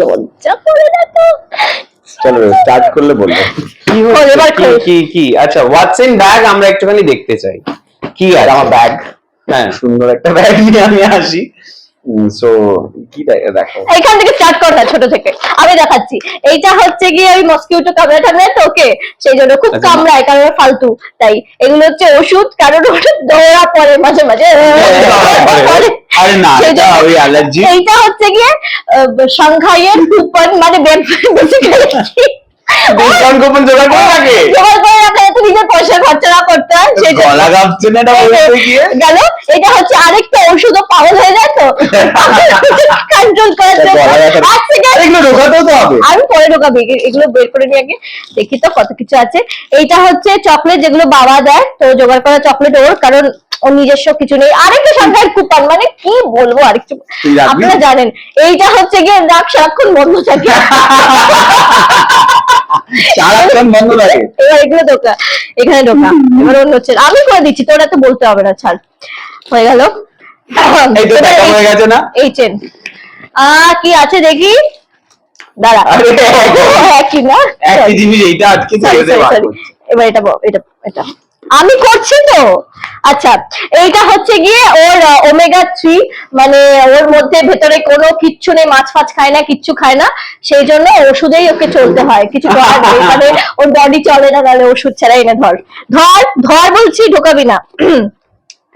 লজ্জা করে না তো চলো স্টার্ট করলে বলব কি হচ্ছে? কি কি কি? আচ্ছা হোয়াটস ইন ব্যাগ আমরা একটুখানি দেখতে চাই। কি আর আমার ব্যাগ হ্যাঁ। সুন্দর একটা ব্যাগ নিয়ে আমি আসি। সো কি দেখো এখান থেকে স্টার্ট কর না ছোট থেকে। আমি দেখাচ্ছি। এইটা হচ্ছে গিয়ে ওই মসকিউটো কামড়া সেই জন্য খুব আচ্ছা। কামড়ায় কারণ ফালতু। তাই এগুলো হচ্ছে ওষুধ কারণ ওটা দৌড়া পড়ে মাঝে মাঝে। আরে না ওই অ্যালার্জি এইটা হচ্ছে গিয়ে সাংহাইয়ের কুপন মানে বেসিক্যালি ডিসকাউন্ট কুপন জোগাড় করে থাকে জোগাড় করে রাখা যাতে নিজের পয়সা খরচা না করতে হয় সেই গলা কাঁপছে না এটা বলতে গিয়ে? গেল এটা হচ্ছে আরেকটা ওষুধও পাগল হয়ে যায় তো? কন্ট্রোল করার জন্য। গলা ব্যথা- এগুলো ঢোকাতেও তো হবে। আমি পরে ঢোকাবি এগুলো বের করে নিয়ে আগে দেখি তো কত কিছু আছে। এইটা হচ্ছে চকলেট যেগুলো বাবা দেয় তো জোগাড় করা চকলেট ওর কারণ ওর নিজস্ব কিছু নেই। আরেকটা সরকার কুপন মানে কি বলব আরেকটু? তুই রাখবি? আপনারা জানেন এইটা হচ্ছে গিয়ে নাক সারাক্ষণ বন্ধ থাকে। সারাক্ষণ বন্ধ থাকে। এবার এগুলো ঢোকা। এখানে ঢোকা। এবার অন্য হচ্ছে আমি করে দিচ্ছি তোরা তো বলতে হবে না ছাড়। হয়ে গেল। হয়ে গেছে না? এই চেন। আহ কি আছে দেখি? দাঁড়া। কি না? একই জিনিস এইটা আজকে ছেড়ে দেওয়া sorry. এবার এটা এটা এটা। আমি করছি তো? আচ্ছা এইটা হচ্ছে গিয়ে ওর ওমেগা থ্রি মানে ওর মধ্যে ভেতরে কোনো কিচ্ছু নেই মাছ ফাছ খায় না কিচ্ছু খায় না। সেই জন্য ওষুধেই ওকে চলতে হয়। কিছু করার নেই। মানে ওর বডি চলে না নাহলে ওষুধ ছাড়া এনে ধর। ধর ধর বলছি ঢোকাবি না।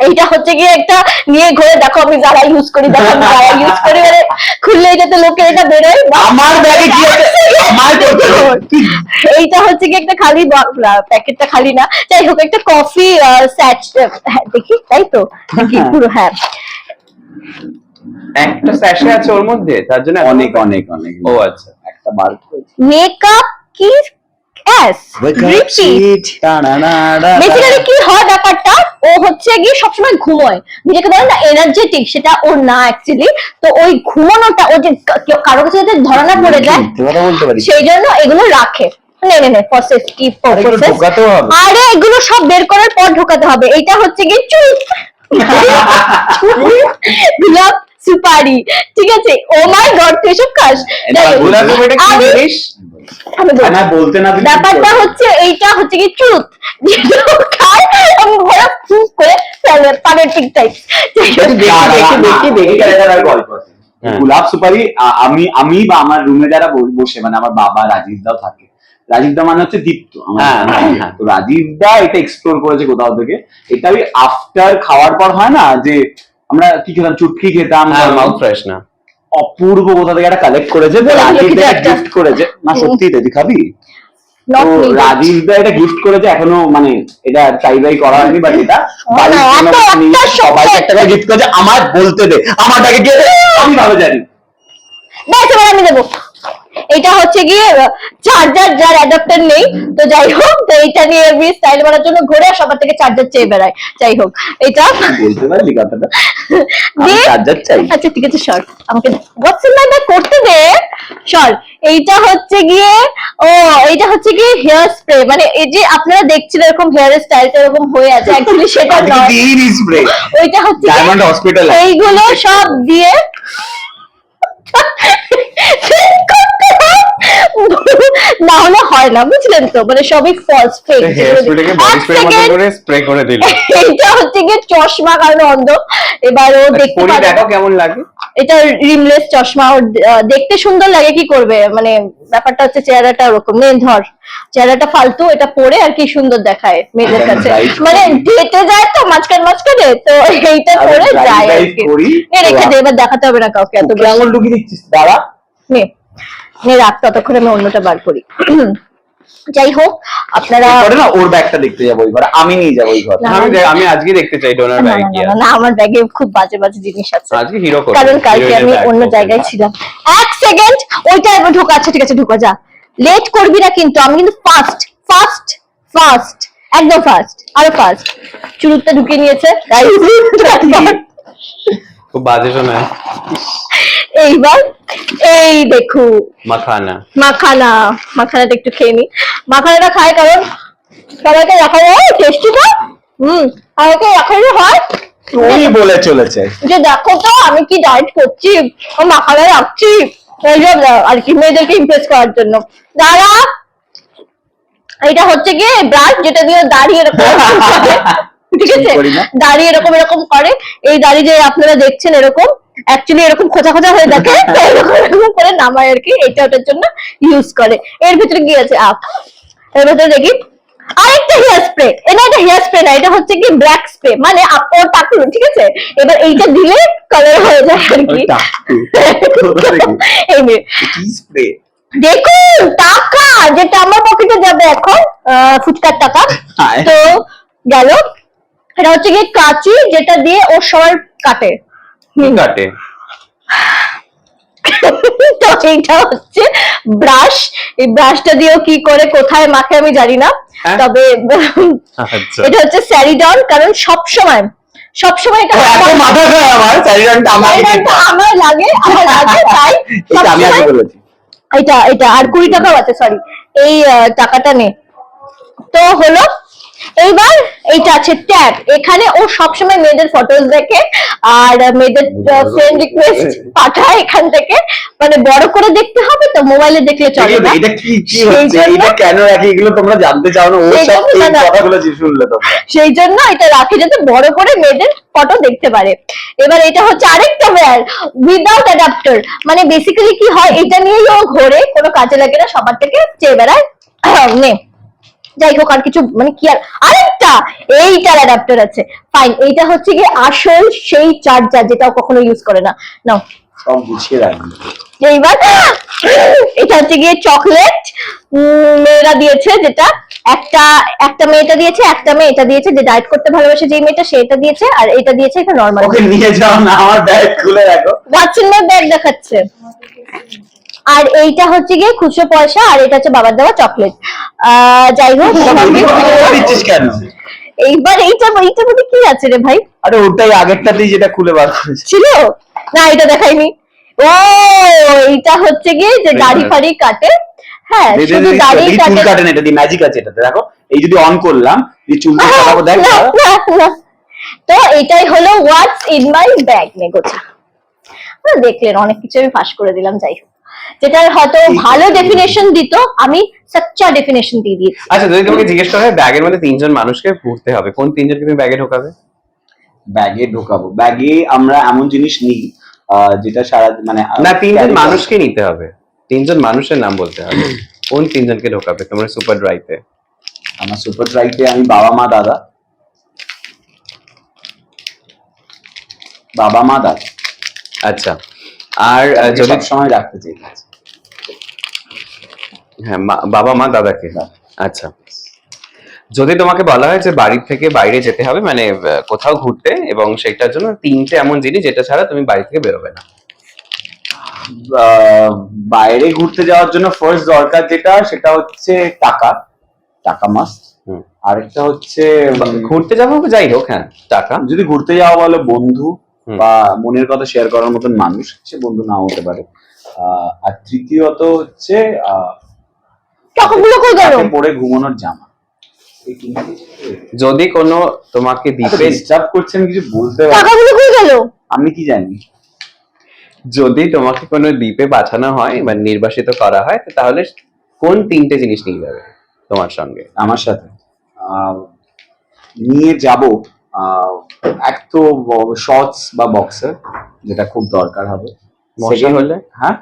এইটা হচ্ছে গিয়ে একটা নিয়ে ঘুরে দেখো আমি যারা ইউজ করি দেখো যারা ইউজ করি মানে খুললে যাতে লোকে এটা বেরোয়? আমার ব্যাগে কি আছে? আমার এইটা হচ্ছে কি একটা খালি প্যাকেটটা খালি না। যাই হোক একটা কফি স্যাচ দেখি তাই তো? হ্যাঁ। পুরো হ্যাঁ। একটা স্যাশে আছে ওর মধ্যে? তার জন্য অনেক অনেক অনেক। ও আচ্ছা একটা বার মেকআপ কি? এস বেসিক্যালি কি হয় ব্যাপারটা? ও হচ্ছে গিয়ে সবসময় ঘুমোয়। নিজেকে বলে না এনার্জেটিক সেটা ওর না অ্যাকচুয়ালি তো ওই ঘুমানোটা ও যে কারও কাছে যাতে ধরা না পড়ে যায় কথা বলতে পারি সেই জন্য এগুলো রাখে। নে নে নে ফর সেফটি আর এগুলো পারপোসেস ঢোকাতেও হবে। আরে এগুলো সব বের করার পর ঢোকাতে হবে। এটা হচ্ছে চুল। গোলাপ সুপারি। ঠিক আছে? ও মাই গড তুই সব খাস। আমি- জিনিস আমি বলতে না ব্যাপারটা হচ্ছে এইটা হচ্ছে কি ট্রুথ খায় আমি ঘোরা ফুস করে ফেলে পানেটিক টাইপ হ্যাঁ। গোলাপ সুপারি আমি আমি বা আমার রুমে যারা বসে মানে আমার বাবা রাজীব দাও থাকে। রাজীব দা মানে হচ্ছে দীপ্ত হ্যাঁ, হ্যাঁ। তো রাজীব দা এটা এক্সপ্লোর করেছে কোথাও থেকে। এটা ওই আফটার খাওয়ার পর হয় না যে আমরা কি খেতাম চুটকি খেতাম মাউথ ফ্রেশ না। অপূর্ব কোথা থেকে একটা কালেক্ট করেছে রাজীব দা গিফট করেছে। না সত্যি দিদি খাবি? রাজীব দা এটা গিফট করেছে এখনও মানে এটা ট্রাই বাই করা হয়নি বাট এটা নিয়ে একটা করে গিফট করেছে আমার বলতে দে আমারটাকে দিয়ে দে আমি ভালো জানি। আমি দেবো। এটা হচ্ছে গিয়ে চার্জার যার অ্যাডাপ্টার নেই। তো যাই হোক তো এটা নিয়ে আমি স্টাইল করার জন্য ঘুরে সবার থেকে চার্জার চেয়ে বেড়ায় যাই হোক এটা বলতে পারলি কথাটা। চার্জার চাই। আচ্ছা ঠিক আছে সর। আমাকে হোয়াটস ইন মাই ব্যাগ করতে দে। সর এইটা হচ্ছে গিয়ে ও এইটা হচ্ছে গিয়ে হেয়ার স্প্রে মানে এই যে আপনারা দেখছিলেন এরকম হেয়ার স্টাইলটা এরকম হয়ে আছে অ্যাকচুয়ালি সেটা নয়। দিন স্প্রে ওইটা হচ্ছে ডায়মন্ড হসপিটাল এইগুলো সব দিয়ে না হলে হয় না বুঝলেন তো? মানে সবই ফলস ফেক স্প্রে করে দিল। এইটা হচ্ছে গিয়ে চশমা কারণ অন্ধ। এবার ও দেখতে পারে দেখো কেমন লাগে? এটা রিমলেস চশমা ওর দেখতে সুন্দর লাগে কি করবে? মানে ব্যাপারটা হচ্ছে চেহারাটা ওরকম। নে ধর চেহারাটা ফালতু এটা পরে আর কি সুন্দর দেখায় মেয়েদের কাছে। মানে ডেটে যায় তো মাঝখান মাঝখানে তো এইটা পরে যায় আর কি। রেখে দে এবার দেখাতে হবে না কাউকে এত। আঙুল ঢুকিয়ে দিচ্ছিস? দাঁড়া। নে নে রাখ ততক্ষণ আমি অন্যটা বার করি। যাই হোক আপনারা এরপরে না ওর ব্যাগটা দেখতে যাব ওই ঘরে আমি নিয়ে যাব ওই ঘরে। আমি আমি আজকে দেখতে চাই ডোনার ব্যাগ না, কি না, আমার ব্যাগে খুব বাজে বাজে জিনিস আছে। আজকে হিরো করবে। কারণ কালকে আমি অন্য জায়গায় ছিলাম। এক সেকেন্ড ওইটা এবার ঢোকা আচ্ছা ঠিক আছে ঢোকা যা। লেট করবি না কিন্তু আমি কিন্তু ফাস্ট ফাস্ট ফাস্ট একদম ফাস্ট আরও ফাস্ট চুরুটটা ঢুকিয়ে নিয়েছে guys। খুব বাজে শোনায়। এইবার এই দেখো। মাখানা। মাখানা মাখানাটা একটু খেয়ে নি। মাখানাটা খায় কারণ সবাইকে হয় টেস্টি তো। হুম আমাকে দেখানো হয়। ওই বলে চলেছে। যে দেখো তো আমি কি ডায়েট করছি? ও মাখানে রাখছি। এই যে আর কি মেয়েদেরকে ইমপ্রেস করার জন্য। দাঁড়া। এটা হচ্ছে গিয়ে ব্রাশ যেটা দিয়ে দাঁড়িয়ে এরকম ঠিক আছে? করি দাঁড়িয়ে এরকম এরকম করে। এই দাড়ি যে আপনারা দেখছেন এরকম অ্যাকচুয়ালি এরকম খোঁচা খোঁচা হয়ে থাকে এরকম এরকম করে নামায় আর কি এটা ওটার জন্য ইউজ করে। এর ভিতরে কি আছে? আপ এর ভিতরে দেখি। আরেকটা হেয়ার স্প্রে এটা এটা হেয়ার স্প্রে না এটা হচ্ছে কি ব্ল্যাক স্প্রে মানে আপ- ওর টাকুন ঠিক আছে? এবার এইটা দিলে কালার হয়ে যায় আর কি? এই। স্প্রে দেখুন টাকা যেটা আমার পকেটে যাবে এখন আহ, ফুচকার টাকা। তো গেল। এটা হচ্ছে গিয়ে কাঁচি যেটা দিয়ে ও সবার কাটে। কি কাটে তো এইটা হচ্ছে ব্রাশ এই ব্রাশটা দিয়েও কি করে কোথায় মাখে আমি জানি না। হ্যাঁ? তবে আচ্ছা। এটা হচ্ছে স্যারিডন কারণ সব সময় সব সময় এটা মাথা খায় আমার স্যারিডনটা আমার লাগে আমার লাগে তাই এটা আমি আগে বলেছি। এটা এটা আর কুড়ি টাকাও আছে সরি এই টাকাটা নে। তো হলো এইবার এইটা আছে ট্যাগ এখানে ও সবসময় মেয়েদের ফটোজ দেখে আর মেয়েদের ফ্রেন্ড রিকোয়েস্ট পাঠায় এখান থেকে। মানে বড় করে দেখতে হবে তো মোবাইলে দেখলে চলে না? এটা কি কি হচ্ছে? এটা কেন রাখি? এগুলো তোমরা জানতে চাও না। ও সব এই কথাগুলো শুনলে তোমরা। সেই জন্য এটা রাখি যাতে বড় করে মেয়েদের ফটো দেখতে পারে। এবার এটা হচ্ছে আরেকটা ওয়্যার উইদাউট অ্যাডাপ্টার মানে বেসিক্যালি কি হয় এটা নিয়েই ও ঘোরে কোনো কাজে লাগে না সবার থেকে চেয়ে বেড়ায়। নে। যাই হোক আর কিছু মানে কি আর আরেকটা এইটার অ্যাডাপ্টার আছে। ফাইন এইটা হচ্ছে কি আসল সেই চার্জার যেটা কখনো ইউজ করে না। নাও। সব গুছিয়ে রাখবি। এইবার এটা হচ্ছে গিয়ে চকলেট মেয়েরা দিয়েছে যেটা একটা একটা মেয়েটা দিয়েছে একটা মেয়ে এটা দিয়েছে যে ডায়েট করতে ভালোবাসে যে মেয়েটা সেটা দিয়েছে আর এটা দিয়েছে এটা নর্মাল ওকে নিয়ে যাও না আমার ব্যাগ খুলে রাখো। ওয়াটসন ব্যাগ দেখাচ্ছে? আর এইটা হচ্ছে গিয়ে খুচরো পয়সা আর এটা হচ্ছে বাবার দেওয়া চকলেট। যাই হোক এইবার এইটা এইটার মধ্যে কি আছে রে ভাই? আরে ওটাই আগেরটাতেই যেটা খুলে বার করেছে। ছিল? না এটা দেখাইনি। ও এইটা হচ্ছে গিয়ে যে দাড়ি ফাড়ি কাটে। হ্যাঁ দে, দে, শুধু দে, দাড়ি কাটে কাটে না এটা দিয়ে ম্যাজিক আছে এটাতে দেখো। এই যদি অন করলাম এই চুলটা কাটাবো দেখ। তো এটাই হলো হোয়াটস ইন মাই ব্যাগ নেগোছা দেখলেন অনেক কিছু আমি ফাঁস করে দিলাম যাই হোক। যেটার হয়তো ভালো ডেফিনেশন দিত আমি সচ্চা ডেফিনেশন দিয়ে দিয়েছি। আচ্ছা যদি তোমাকে জিজ্ঞেস করা হয় ব্যাগের মধ্যে তিনজন মানুষকে ঘুরতে হবে কোন তিনজনকে তুমি ব্যাগে ঢোকাবে? ব্যাগে ঢোকাবো। ব্যাগে আমরা এমন জিনিস নিই যেটা সারা মানে না তিনজন মানুষকে নিতে হবে। তিনজন মানুষের নাম বলতে হবে। কোন তিনজনকে ঢোকাবে? তোমার সুপার ড্রাইভে আমার সুপার ড্রাইভে আমি বাবা মা দাদা। বাবা মা দাদা। আচ্ছা। আর যদি সময় রাখতে চাই হ্যাঁ মা- বাবা মা দাদাকে। আচ্ছা। যদি তোমাকে বলা হয় যে বাড়ি থেকে বাইরে যেতে হবে মানে কোথাও ঘুরতে এবং সেটার জন্য তিনটে এমন জিনিস যেটা ছাড়া তুমি বাড়ি থেকে বেরোবে না। বাইরে ঘুরতে যাওয়ার জন্য ফার্স্ট দরকার যেটা সেটা হচ্ছে টাকা। টাকা মাস্ট হুম। আরেকটা হচ্ছে ঘুরতে যাব যাই হোক হ্যাঁ টাকা। যদি ঘুরতে যাওয়া বলো বন্ধু। বা মনের কথা শেয়ার করার মতন মানুষ সে বন্ধু নাও হতে পারে। আর তৃতীয়ত হচ্ছে পরে ঘুমানোর জামা। যদি কোনো তোমাকে ডিস্টার্ব করছেন কিছু বলতে আমি কি জানি? যদি তোমাকে কোনো দ্বীপে পাঠানো হয় বা নির্বাসিত করা হয় তাহলে কোন তিনটে জিনিস নিয়ে যাবে তোমার সঙ্গে? আমার সাথে। আহ, নিয়ে যাব। এক তো শর্টস বা বক্সার যেটা খুব দরকার হবে। মশা? হলে হ্যাঁ?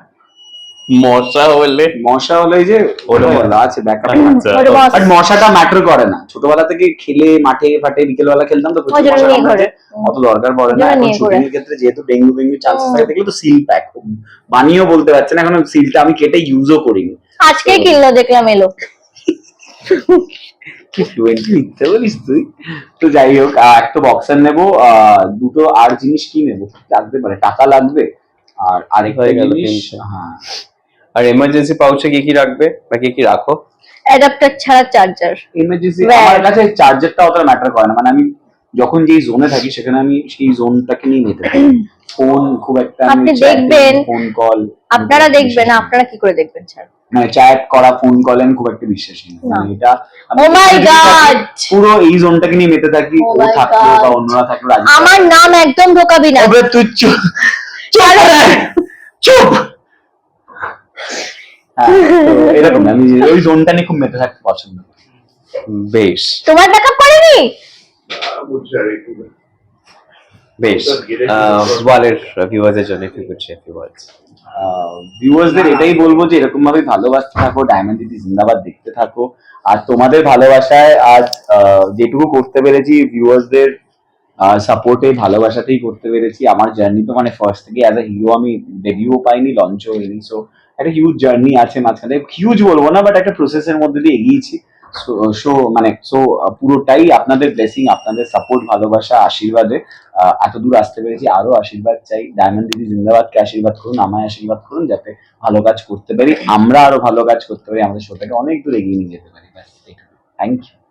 মশা হলে? মশা হলে যে ওটা আছে ব্যাকআপ আচ্ছা। বাট মশাটা ম্যাটার করে না। ছোটবেলা থেকে খেলে মাঠে ফাটে বিকেলবেলা খেলতাম তো। অত দরকার পড়ে না। এখন শুটিং এর ক্ষেত্রে যেহেতু ডেঙ্গু ডেঙ্গু চান্সেস। থাকে দেখলে তো সিল প্যাক বানিয়েও বলতে পারছে না এখন সিলটা আমি কেটে ইউজও করিনি। আজকে কিনলো দেখলাম এলো। কি ফ্লুয়েন্টলি লিখতে বলিস তুই। তো যাই হোক একটা বক্সার নেব আহ, দুটো আর জিনিস কি নেব? লাগবে মানে টাকা লাগবে আর আরেক হয়ে গেল হ্যাঁ। আর এমার্জেন্সি পাউচে কি কি রাখবে? বা কি কি রাখো? অ্যাডাপ্টার ছাড়া চার্জার ইমার্জেন্সি Well- আমার কাছে চার্জারটা অতটা ম্যাটার করে না। মানে আমি যখন যেই জোনে থাকি সেখানে আমি সেই জোনটাকে নিয়ে মেতে থাকি ফোন খুব একটা আপনি দেখবেন, ফোন কল আপনারা দেখবেন আপনারা কি করে দেখবেন স্যার মানে চ্যাট করা ফোন কল আমি খুব একটা বিশ্বাসী না। মানে এটা যদি থাকি, God! পুরো এই জোনটাকে নিয়ে মেতে থাকি Oh ও থাকল বা অন্যরা থাকল রাজি আমার নাম একদম ঢোকাবি না। তবে তুই চুপ চুপ চুপ। হ্যাঁ, এরকম আমি ওই জোনটা নিয়ে খুব মেতে থাকতে পছন্দ বেশ। তোমার ব্যাকআপ করেনি? বেশ ওয়ালের ভিউয়ার্সের জন্য একটু ওয়ার্ডস ভিউয়ার্সদের এটাই বলব যে এরকম ভাবে ভালোবাসতে থাকো ডায়মন্ড দিদি জিন্দাবাদ দেখতে থাকো। আর তোমাদের ভালোবাসায় আজ যেটুকু করতে পেরেছি ভিউয়ার্সদের সাপোর্টে ভালোবাসাতেই করতে পেরেছি। আমার জার্নি তো মানে ফার্স্ট থেকে অ্যাজ এ হিরো আমি ডেবিউ পাইনি লঞ্চও হয়নি। সো একটা হিউজ জার্নি আছে মাঝখানে। হিউজ বলব না বাট একটা প্রসেসের মধ্যে দিয়ে এগিয়েছি। সো মানে সো পুরোটাই আপনাদের ব্লেসিং আপনাদের সাপোর্ট ভালোবাসা আশীর্বাদে আহ, এত দূর আসতে পেরেছি। আরও আশীর্বাদ চাই। ডায়মন্ড দিদি জিন্দাবাদকে আশীর্বাদ করুন আমায় আশীর্বাদ করুন যাতে ভালো কাজ করতে পারি। আমরা আরও ভালো কাজ করতে পারি আমাদের শোটাকে অনেক দূর এগিয়ে নিয়ে যেতে পারি। ব্যাস থ্যাংক ইউ